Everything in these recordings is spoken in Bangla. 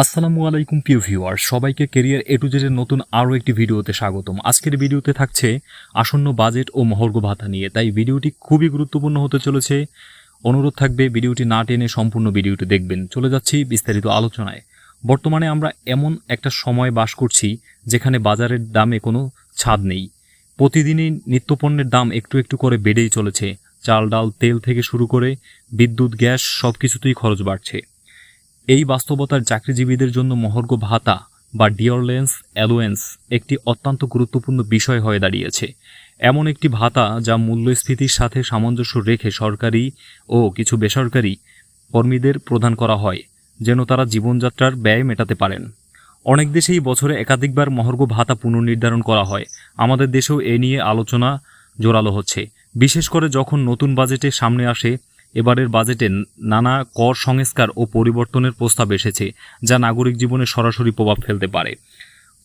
আসসালামু আলাইকুম, প্রিয় ভিউয়ার সবাইকে কেরিয়ার এ টু জেডের নতুন আরও একটি ভিডিওতে স্বাগতম। আজকের ভিডিওতে থাকছে আসন্ন বাজেট ও মহর্ঘ ভাতা নিয়ে। তাই ভিডিওটি খুবই গুরুত্বপূর্ণ হতে চলেছে। অনুরোধ থাকবে, ভিডিওটি না টেনে সম্পূর্ণ ভিডিওটি দেখবেন। চলে যাচ্ছি বিস্তারিত আলোচনায়। বর্তমানে আমরা এমন একটা সময় বাস করছি, যেখানে বাজারের দামে কোনো ছাদ নেই। প্রতিদিনই নিত্যপণ্যের দাম একটু একটু করে বেড়েই চলেছে। চাল, ডাল, তেল থেকে শুরু করে বিদ্যুৎ, গ্যাস সব কিছুতেই খরচ বাড়ছে। এই বাস্তবতার চাকরিজীবীদের জন্য মহর্ঘ ভাতা বা ডিওরলেন্স অ্যালোয়েন্স একটি অত্যন্ত গুরুত্বপূর্ণ বিষয় হয়ে দাঁড়িয়েছে। এমন একটি ভাতা যা মূল্যস্ফীতির সাথে সামঞ্জস্য রেখে সরকারি ও কিছু বেসরকারি কর্মীদের প্রদান করা হয়, যেন তারা জীবনযাত্রার ব্যয় মেটাতে পারেন। অনেক দেশেই বছরে একাধিকবার মহর্ঘ ভাতা পুনর্নির্ধারণ করা হয়। আমাদের দেশেও এ নিয়ে আলোচনা জোরালো হচ্ছে। বিশেষ করে যখন নতুন বাজেটে সামনে আসে এবারের বাজেটে নানা কর সংস্কার ও পরিবর্তনের প্রস্তাব এসেছে, যা নাগরিক জীবনে সরাসরি প্রভাব ফেলতে পারে।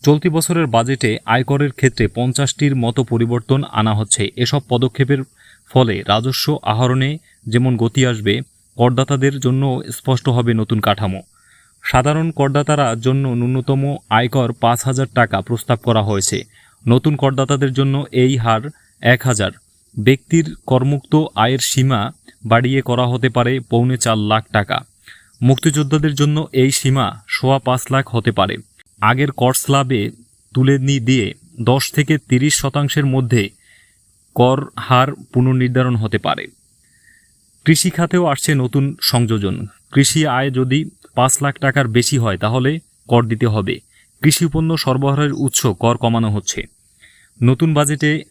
চলতি বছরের বাজেটে আয়করের ক্ষেত্রে পঞ্চাশটির মতো পরিবর্তন আনা হচ্ছে। এসব পদক্ষেপের ফলে রাজস্ব আহরণে যেমন গতি আসবে, করদাতাদের জন্য স্পষ্ট হবে নতুন কাঠামো। সাধারণ করদাতারা জন্য ন্যূনতম আয়কর পাঁচ হাজার টাকা প্রস্তাব করা হয়েছে। নতুন করদাতাদের জন্য এই হার এক হাজার। ব্যক্তির করমুক্ত আয়ের সীমা বাড়িয়ে করা হতে পারে পৌনে চার লাখ টাকা। মুক্তিযোদ্ধাদের জন্য এই সীমা সোয়া পাঁচ লাখ হতে পারে। আগের কর স্ল্যাবে তুলে নি দিয়ে দশ থেকে তিরিশ শতাংশের মধ্যে কর হার পুনর্নির্ধারণ হতে পারে। কৃষি খাতেও আসছে নতুন সংযোজন। কৃষি আয় যদি পাঁচ লাখ টাকার বেশি হয়, তাহলে কর দিতে হবে। কৃষি পণ্য সরবরাহের উৎস কর কমানো হচ্ছে। নতুন বাজেটে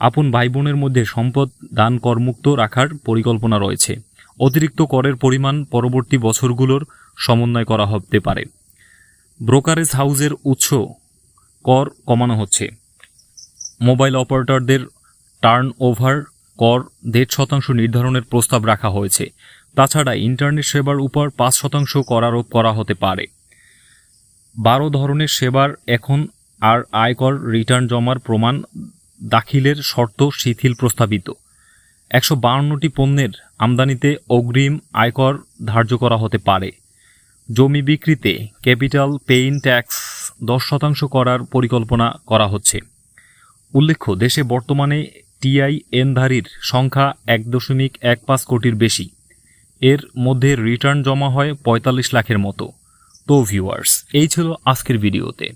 আপন ভাই বোনের মধ্যে সম্পদ দান করমুক্ত রাখার পরিকল্পনা রয়েছে। অতিরিক্ত করের পরিমাণ পরবর্তী বছরগুলোর সমন্বয় করা হতে পারে। ব্রোকারেজ হাউসের উৎস কর কমানো হচ্ছে। মোবাইল অপারেটরদের টার্ন ওভার কর দেড় শতাংশ নির্ধারণের প্রস্তাব রাখা হয়েছে। তাছাড়া ইন্টারনেট সেবার উপর পাঁচ শতাংশ কর আরোপ করা হতে পারে। বারো ধরনের সেবার এখন আর আয়কর রিটার্ন জমার প্রমাণ দাখিলের শর্ত শিথিল প্রস্তাবিত। একশো বাউন্নটি পণ্যের আমদানিতে অগ্রিম আয়কর ধার্য করা হতে পারে। জমি বিক্রিতে ক্যাপিটাল পেইন ট্যাক্স দশ শতাংশ করার পরিকল্পনা করা হচ্ছে। উল্লেখ্য, দেশে বর্তমানে টিআই এনধারীর সংখ্যা এক দশমিক এক পাঁচ কোটির বেশি। এর মধ্যে রিটার্ন জমা হয় পঁয়তাল্লিশ লাখের মতো। তো ভিউয়ার্স, এই ছিল আজকের ভিডিওতে।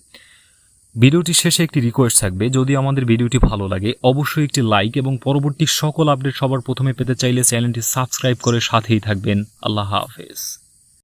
ভিডিওটির শেষে একটি রিকোয়েস্ট থাকবে, যদি আমাদের ভিডিওটি ভালো লাগে, অবশ্যই একটি লাইক এবং পরবর্তী সকল আপডেট সবার প্রথমে পেতে চাইলে চ্যানেলটি সাবস্ক্রাইব করে সাথেই থাকবেন। আল্লাহ হাফেজ।